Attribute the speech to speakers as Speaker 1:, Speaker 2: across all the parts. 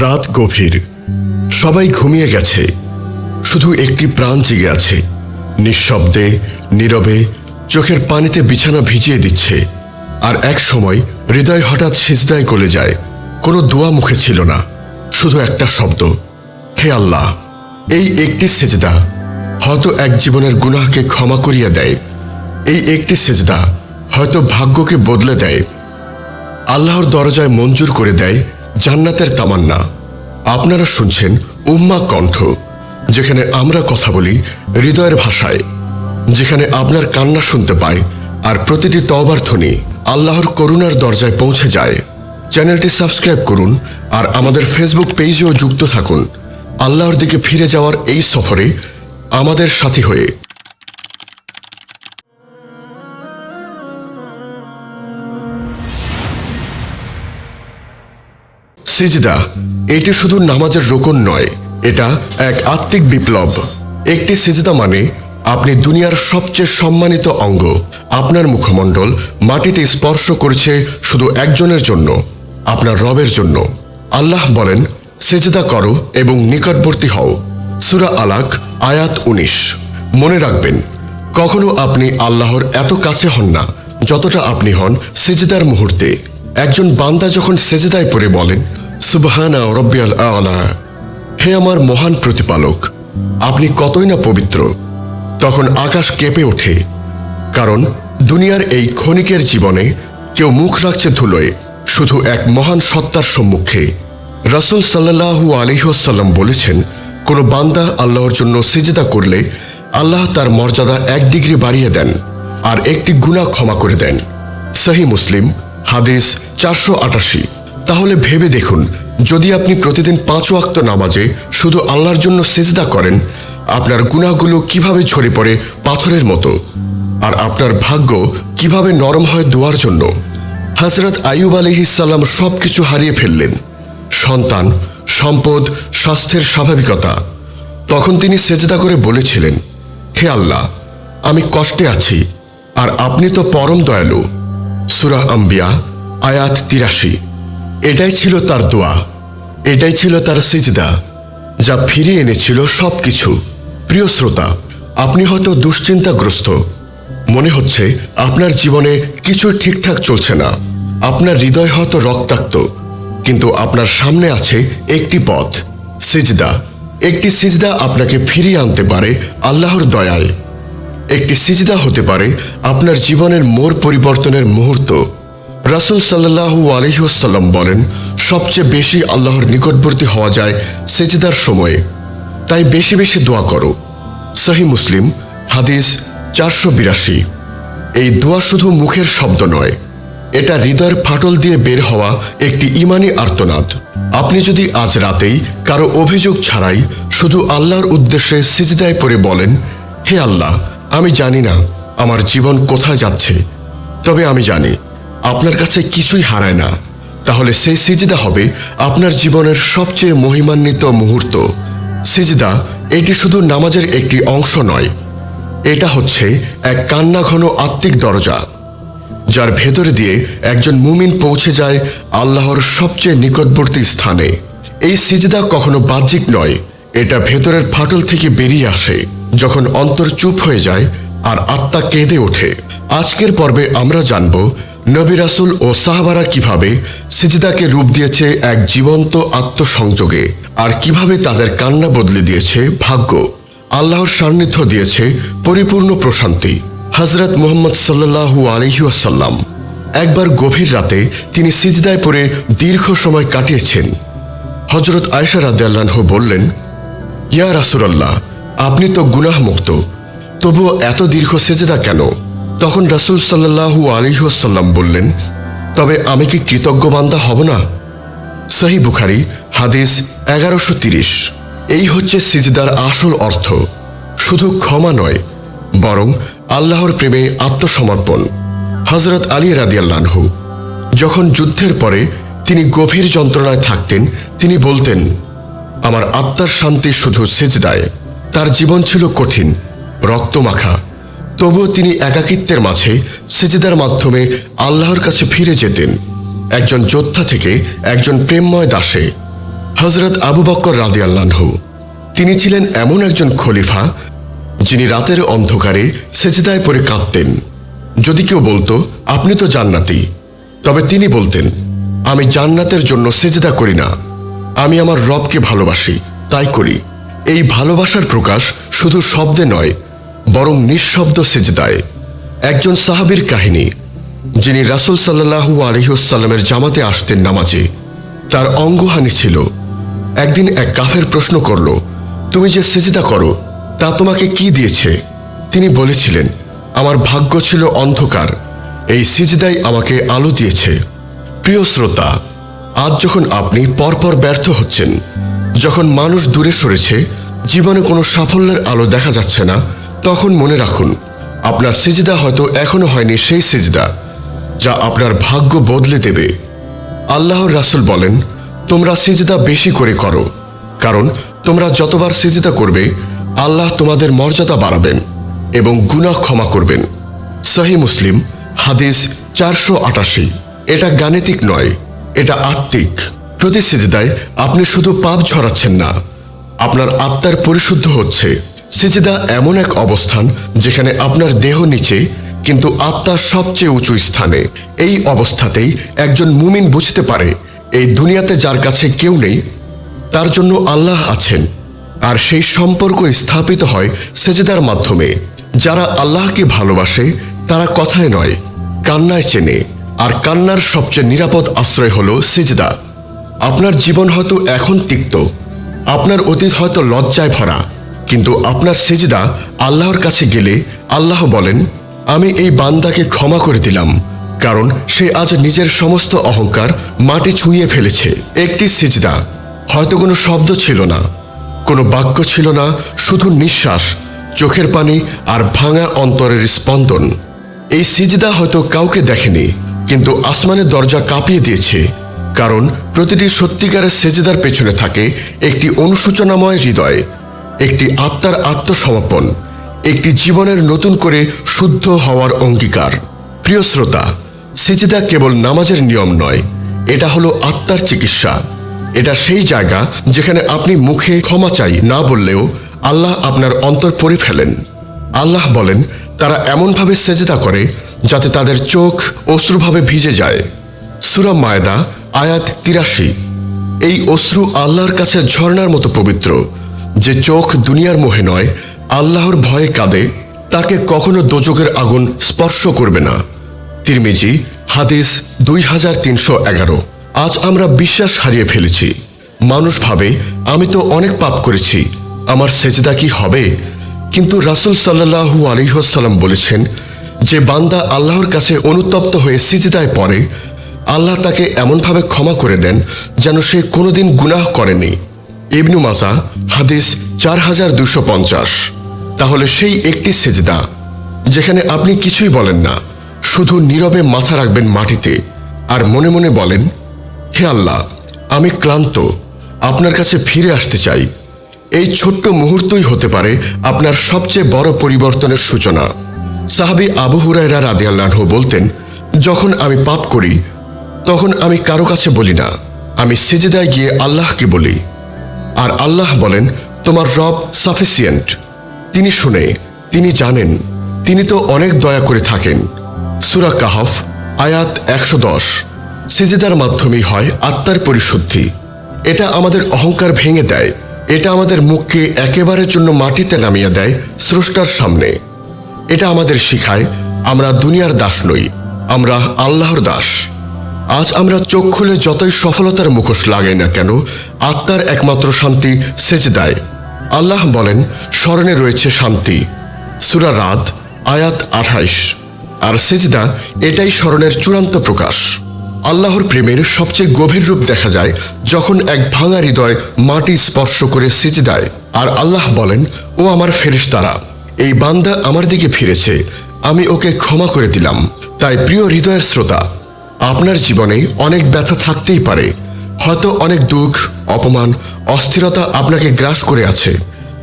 Speaker 1: রাত গভীর। সবাই ঘুমিয়ে গেছে। শুধু একটি প্রাণ জেগে আছে। নিঃশব্দে, নীরবে, চোখের পানিতে বিছানা ভিজিয়ে দিচ্ছে। আর এক সময় হৃদয় হঠাৎ সিজদায় গলে যায়। কোনো দোয়া মুখে ছিল না। শুধু একটা শব্দ, হে আল্লাহ, এই একটি সেজদা হয়তো এক জীবনের গুনাহকে ক্ষমা করিয়া দেয়। এই একটি সেজদা হয়তো ভাগ্যকে বদলে দেয়। আল্লাহর দরজায় মঞ্জুর করে দেয় জান্নাতের তামান্না। আপনারা শুনছেন উম্মা কণ্ঠ, যেখানে আমরা কথা বলি হৃদয়ের ভাষায়, যেখানে আপনার কান্না শুনতে পাই আর প্রতিটি তওবার ধ্বনি আল্লাহর করুণার দরজায় পৌঁছে যায়। চ্যানেলটি সাবস্ক্রাইব করুন আর আমাদের ফেসবুক পেজেও যুক্ত থাকুন। আল্লাহর দিকে ফিরে যাওয়ার এই সফরে আমাদের সাথী হয়ে সিজদা এটি শুধু নামাজের রোকন নয়, এটা এক আত্মিক বিপ্লব। একটি সিজদা মানে আপনি দুনিয়ার সবচেয়ে সম্মানিত অঙ্গ। আপনার মুখমণ্ডল মাটিতে স্পর্শ করেছে শুধু একজনের জন্য, আপনার রবের জন্য। আল্লাহ বলেন সেজদা করো এবং নিকটবর্তী হও। সুরা আলাক আয়াত উনিশ। মনে রাখবেন, কখনো আপনি আল্লাহর এত কাছে হন না, যতটা আপনি হন সেজদার মুহূর্তে। একজন বান্দা যখন সেজদায় পড়ে বলেন সুবহানা রব্বিয়াল আলা। হে আমার মহান প্রতিপালক, আপনি কতই না পবিত্র, তখন আকাশ কেঁপে ওঠে, কারণ দুনিয়ার এই ক্ষণিকের জীবনে কেউ মুখ রাখছে ধুলোয়, শুধু এক মহান সত্তার সম্মুখে। রসুল সাল্লাহু আলিহাসাল্লাম বলেছেন, কোনো বান্দা আল্লাহর জন্য সিজদা করলে আল্লাহ তার মর্যাদা এক ডিগ্রি বাড়িয়ে দেন, আর একটি গুণা ক্ষমা করে দেন। সহি মুসলিম, হাদিস চারশো আটাশি। তাহলে ভেবে দেখুন, যদি আপনি প্রতিদিন পাঁচ ওয়াক্ত নামাজে শুধু আল্লাহর জন্য সেজদা করেন, আপনার গুণাগুলো কীভাবে ঝরে পড়ে পাথরের মতো? আর আপনার ভাগ্য কীভাবে নরম হয় দোয়ার জন্য? হজরত আয়ুব আলহিসাল্লাম সব কিছু হারিয়ে ফেললেন। সন্তান, সম্পদ, স্বাস্থ্যের স্বাভাবিকতা। তখন তিনি সেজদা করে বলেছিলেন, হে আল্লাহ, আমি কষ্টে আছি, আর আপনি তো পরম দয়ালু। সুরা আম্বিয়া, আয়াত তিরাশি। এটাই ছিল তার দোয়া। এটাই ছিল তার সিজদা, যা ফিরিয়ে এনেছিল সব কিছু প্রিয় শ্রোতা, আপনি হয়তো দুশ্চিন্তাগ্রস্ত। মনে হচ্ছে আপনার জীবনে কিছু ঠিকঠাক চলছে না। আপনার হৃদয় হয়তো রক্তাক্ত, কিন্তু আপনার সামনে আছে একটি পথ, সিজদা। একটি সিজদা আপনাকে ফিরিয়ে আনতে পারে আল্লাহর দয়ায়। একটি সিজদা হতে পারে আপনার জীবনের মোড় পরিবর্তনের মুহূর্ত। রাসুল সাল্লাহু আলহিহসাল্লাম বলেন, সবচেয়ে বেশি আল্লাহর নিকটবর্তী হওয়া যায় সেজদার সময়ে। তাই বেশি বেশি দোয়া করো। সহি মুসলিম, হাদিস চারশো বিরাশি। এই দোয়া শুধু মুখের শব্দ নয়, এটা হৃদয়ের ফাটল দিয়ে বের হওয়া একটি ইমানি আর্তনাদ। আপনি যদি আজ রাতেই কারও অভিযোগ ছাড়াই শুধু আল্লাহর উদ্দেশ্যে সিজদায় পড়ে বলেন, হে আল্লাহ, আমি জানি না আমার জীবন কোথায় যাচ্ছে, তবে আমি জানি আপনার কাছে কিছুই হারায় না। তাহলে সেই সিজদা হবে আপনার জীবনের সবচেয়ে মহিমান্বিত মুহূর্ত। সিজদা, এটি শুধু নামাজের একটি অংশ নয়। এটা হচ্ছে এক কান্নাঘন আত্মিক দরজা, যার ভেতরে দিয়ে একজন মুমিন পৌঁছে যায় আল্লাহর সবচেয়ে নিকটবর্তী স্থানে। এই সিজদা কখনো বাহ্যিক নয়, এটা ভেতরের ফাটল থেকে বেরিয়ে আসে, যখন অন্তর চুপ হয়ে যায় আর আত্মা কেঁদে ওঠে। আজকের পর্বে আমরা জানব নবী রাসুল ও সাহাবারা কীভাবে সিজিদাকে রূপ দিয়েছে এক জীবন্ত আত্মসংযোগে আর কীভাবে তাদের কান্না বদলে দিয়েছে ভাগ্য, আল্লাহর সান্নিধ্য দিয়েছে পরিপূর্ণ প্রশান্তি। হজরত মোহাম্মদ সাল্লাহু আলহিউসাল্লাম একবার গভীর রাতে তিনি সিজদায় পড়ে দীর্ঘ সময় কাটিয়েছেন। হজরত আয়সা রাদ্দাল্লাহ বললেন, ইয়া রাসুলাল্লাহ, আপনি তো গুনাহমুক্ত, তবুও এত দীর্ঘ সেজদা কেন? তখন রাসুল সাল্লাহু আলিহাসাল্লাম বললেন, তবে আমি কি কৃতজ্ঞ বান্দা হব না? সহি বুখারি, হাদিস এগারোশো তিরিশ। এই হচ্ছে সিজদার আসল অর্থ। শুধু ক্ষমা নয়, বরং আল্লাহর প্রেমে আত্মসমর্পণ। হজরত আলী রাদিয়াল্লাহু যখন যুদ্ধের পরে তিনি গভীর যন্ত্রণায় থাকতেন, তিনি বলতেন, আমার আত্মার শান্তি শুধু সেজদায়। তার জীবন ছিল কঠিন, রক্তমাখা তবুও তিনি একাকিত্বের মাঝে সেজদার মাধ্যমে আল্লাহর কাছে ফিরে যেতেন। একজন যোদ্ধা থেকে একজন প্রেমময় দাসে হজরত আবু বক্কর রাদি রাদিয়াল্লাহু তিনি ছিলেন এমন একজন খলিফা, যিনি রাতের অন্ধকারে সেজদায় পরে কাঁদতেন। যদি কেউ বলতো, আপনি তো জান্নাতি। তবে তিনি বলতেন, আমি জান্নাতের জন্য সেজদা করি না। আমি আমার রবকে ভালোবাসি, তাই করি। এই ভালোবাসার প্রকাশ শুধু শব্দে নয় বরং নিঃশব্দ সেজদায় একজন সাহাবীর কাহিনী, যিনি রাসূল সাল্লাহু আলহিউসাল্লামের জামাতে আসতেন নামাজে। তার অঙ্গহানি ছিল, একদিন এক কাফের প্রশ্ন করল, তুমি যে সেজদা করো, তা তোমাকে কি দিয়েছে? তিনি বলেছিলেন, আমার ভাগ্য ছিল অন্ধকার, এই সিজদাই আমাকে আলো দিয়েছে। প্রিয় শ্রোতা, আজ যখন আপনি পরপর ব্যর্থ হচ্ছেন, যখন মানুষ দূরে সরেছে, জীবনে কোনো সাফল্যের আলো দেখা যাচ্ছে না তখন মনে রাখুন, আপনার সিজদা হয়তো এখনও হয়নি সেই সিজদা, যা আপনার ভাগ্য বদলে দেবে। আল্লাহর রাসূল বলেন, তোমরা সিজদা বেশি করে করো, কারণ তোমরা যতবার সিজদা করবে, আল্লাহ তোমাদের মর্যাদা বাড়াবেন এবং গুনাহ ক্ষমা করবেন। সহি মুসলিম, হাদিস চারশো আটাশি। এটা গাণিতিক নয়, এটা আত্মিক। প্রতি সিজদায় আপনি শুধু পাপ ঝরাচ্ছেন না, আপনার আত্মার পরিশুদ্ধ হচ্ছে। সিজদা এমন এক অবস্থান যেখানে আপনার দেহ নিচে, কিন্তু আত্মা সবচেয়ে উঁচু স্থানে। এই অবস্থাতেই একজন মুমিন বুঝতে পারে, এই দুনিয়াতে যার কাছে কেউ নেই, তার জন্য আল্লাহ আছেন। আর সেই সম্পর্ক স্থাপিত হয় সেজেদার মাধ্যমে। যারা আল্লাহকে ভালোবাসে, তারা কথায় নয়, কান্নায় চেনে। আর কান্নার সবচেয়ে নিরাপদ আশ্রয় হলো সেজদা। আপনার জীবন হয়তো এখন তিক্ত, আপনার অতীত হয়তো লজ্জায় ভরা কিন্তু আপনার সেজদা আল্লাহর কাছে গেলে আল্লাহ বলেন, আমি এই বান্দাকে ক্ষমা করে দিলাম, কারণ সে আজ নিজের সমস্ত অহংকার মাটি ছুঁয়ে ফেলেছে। একটি সিজদা হয়তো কোনো শব্দ ছিল না, কোনো বাক্য ছিল না, শুধু নিঃশ্বাস, চোখের পানি আর ভাঙা অন্তরের স্পন্দন। এই সিজদা হয়তো কাউকে দেখেনি, কিন্তু আসমানের দরজা কাঁপিয়ে দিয়েছে, কারণ প্রতিটি সত্যিকারের সেজেদার পেছনে থাকে একটি অনুসূচনাময় হৃদয়। একটি আত্মার আত্মসমর্পণ, একটি জীবনের নতুন করে শুদ্ধ হওয়ার অঙ্গীকার। প্রিয় শ্রোতা, সেজেদা কেবল নামাজের নিয়ম নয়, এটা হলো আত্মার চিকিৎসা। এটা সেই জায়গা যেখানে আপনি মুখে ক্ষমা চাই, না বললেও আল্লাহ আপনার অন্তর পড়ে ফেলেন। আল্লাহ বলেন, তারা এমনভাবে সেজেদা করে যাতে তাদের চোখ অশ্রুভাবে ভিজে যায়। সুরা মায়দা, আয়াত তিরাশি। এই অশ্রু আল্লাহর কাছে ঝর্ণার মতো পবিত্র। যে চোখ দুনিয়ার মোহে নয়, আল্লাহর ভয়ে কাঁদে, তাকে কখনো দোজকের আগুন স্পর্শ করবে না। তিরমিজি, হাদিস দুই হাজার তিনশো এগারো। আজ আমরা বিশ্বাস হারিয়ে ফেলেছি। মানুষ ভাবে, আমি তো অনেক পাপ করেছি, আমার সেজদা কি হবে? কিন্তু রাসূল সাল্লাহু আলিহাসাল্লাম বলেছেন, যে বান্দা আল্লাহর কাছে অনুতপ্ত হয়ে সিজদায় পড়ে, আল্লাহ তাকে এমনভাবে ক্ষমা করে দেন যেন সে কোনোদিন গুনাহ করেনি। ইবনু মাজা, হাদিস চার হাজার দুশো পঞ্চাশ। তাহলে সেই একটি সেজদা, যেখানে আপনি কিছুই বলেন না, শুধু নীরবে মাথা রাখবেন মাটিতে আর মনে মনে বলেন, হে আল্লাহ, আমি ক্লান্ত, আপনার কাছে ফিরে আসতে চাই। এই ছোট্ট মুহূর্তই হতে পারে আপনার সবচেয়ে বড় পরিবর্তনের সূচনা। সাহাবি আবু হুরায়রা রাদিয়াল্লাহু বলতেন, যখন আমি পাপ করি, তখন আমি কারও কাছে বলি না, আমি সেজেদায় গিয়ে আল্লাহকে বলি। আর আল্লাহ বলেন, তোমার রব সাফিসিয়েন্ট তিনি শুনে, তিনি জানেন, তিনি তো অনেক দয়া করে থাকেন। সুরা কাহফ, আয়াত একশো দশ। সিজেদার মাধ্যমেই হয় আত্মার পরিশুদ্ধি। এটা আমাদের অহংকার ভেঙে দেয়। এটা আমাদের মুখকে একেবারের জন্য মাটিতে নামিয়ে দেয় স্রষ্টার সামনে। এটা আমাদের শিখায়, আমরা দুনিয়ার দাস নই, আমরা আল্লাহর দাস। আজ আমরা চোখ খুলে যতই সফলতার মুখোশ লাগাই না কেন, আত্মার একমাত্র শান্তি সেজদায়। আল্লাহ বলেন, স্মরণে রয়েছে শান্তি। সুরা রাত আয়াত আঠাইশ। আর সেজদা এটাই স্মরণের চূড়ান্ত প্রকাশ। আল্লাহর প্রেমের সবচেয়ে গভীর রূপ দেখা যায় যখন এক ভাঙা হৃদয় মাটি স্পর্শ করে সিজদায়। আর আল্লাহ বলেন, ও আমার ফেরেশতারা, এই বান্দা আমার দিকে ফিরেছে। আমি ওকে ক্ষমা করে দিলাম। তাই প্রিয় হৃদয়ের শ্রোতা আপনার জীবনে অনেক ব্যথা থাকতেই পারে। হয়তো অনেক দুঃখ, অপমান, অস্থিরতা আপনাকে গ্রাস করে আছে।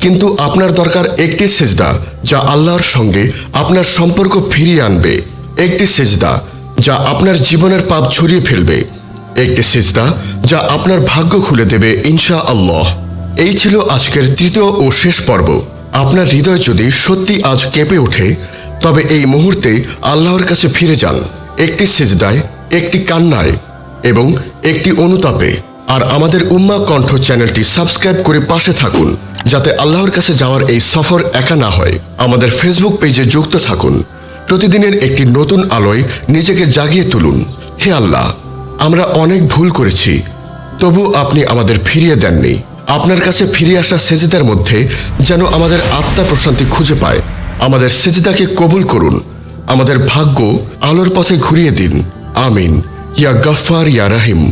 Speaker 1: কিন্তু আপনার দরকার একটি সেজদা, যা আল্লাহর সঙ্গে আপনার সম্পর্ক ফিরিয়ে আনবে। একটি সেজদা, যা আপনার জীবনের পাপ ছড়িয়ে ফেলবে। একটি সিজদা, যা আপনার ভাগ্য খুলে দেবে ইনশা আল্লাহ এই ছিল আজকের তৃতীয় ও শেষ পর্ব। আপনার হৃদয় যদি সত্যি আজ কেঁপে ওঠে, তবে এই মুহূর্তে আল্লাহর কাছে ফিরে যান। একটি সিজদায় একটি কান্নায় এবং একটি অনুতাপে। আর আমাদের উম্মা কণ্ঠ চ্যানেলটি সাবস্ক্রাইব করে পাশে থাকুন, যাতে আল্লাহর কাছে যাওয়ার এই সফর একা না হয়। আমাদের ফেসবুক পেজে যুক্ত থাকুন। প্রতিদিনের একটি নতুন আলোয় নিজেকে জাগিয়ে তুলুন। হে আল্লাহ, আমরা অনেক ভুল করেছি, তবু আপনি আমাদের ফিরিয়ে দেননি। আপনার কাছে ফিরে আসা সেজিদার মধ্যে যেন আমাদের আত্মা প্রশান্তি খুঁজে পায়। আমাদের সেজিদাকে কবুল করুন। আমাদের ভাগ্য আলোর পথে ঘুরিয়ে দিন। አሚን። ያ ገፋር ያ ረሂም